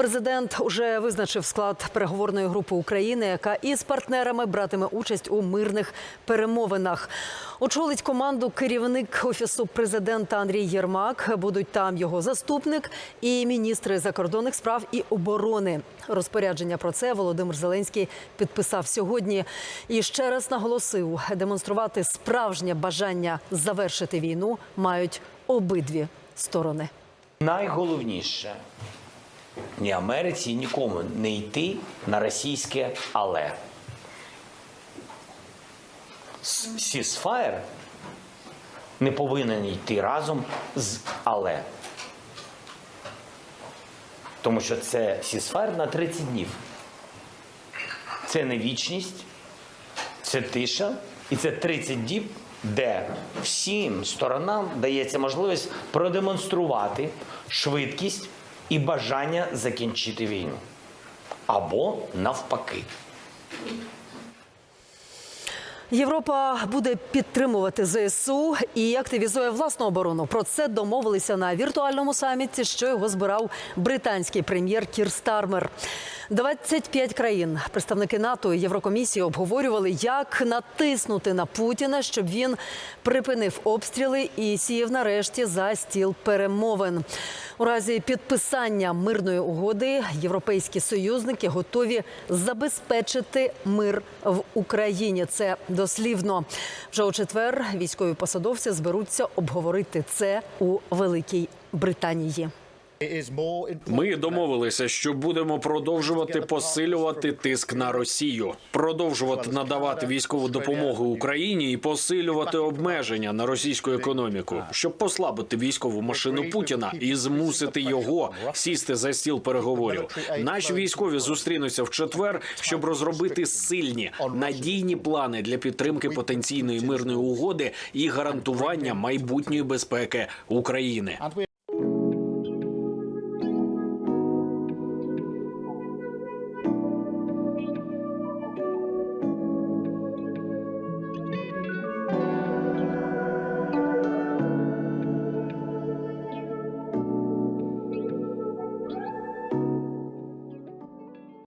Президент уже визначив склад переговорної групи України, яка із партнерами братиме участь у мирних перемовинах. Очолить команду керівник офісу президента Андрій Єрмак. Будуть там його заступник і міністри закордонних справ і оборони. Розпорядження про це Володимир Зеленський підписав сьогодні і ще раз наголосив, демонструвати справжнє бажання завершити війну мають обидві сторони. Найголовніше ні Америці, нікому не йти на російське але. Сісфаєр не повинен йти разом з але. Тому що це сісфаєр на 30 днів. Це не вічність, це тиша, і це 30 діб, де всім сторонам дається можливість продемонструвати швидкість і бажання закінчити війну. Або навпаки. Європа буде підтримувати ЗСУ і активізує власну оборону. Про це домовилися на віртуальному саміті, що його збирав британський прем'єр Кір Стармер. 25 країн, представники НАТО і Єврокомісії обговорювали, як натиснути на Путіна, щоб він припинив обстріли і сів нарешті за стіл перемовин. У разі підписання мирної угоди європейські союзники готові забезпечити мир в Україні. Це дослівно. Вже у четвер військові посадовці зберуться обговорити це у Великій Британії. Ми домовилися, що будемо продовжувати посилювати тиск на Росію, продовжувати надавати військову допомогу Україні і посилювати обмеження на російську економіку, щоб послабити військову машину Путіна і змусити його сісти за стіл переговорів. Наші військові зустрінуться в четвер, щоб розробити сильні надійні плани для підтримки потенційної мирної угоди і гарантування майбутньої безпеки України.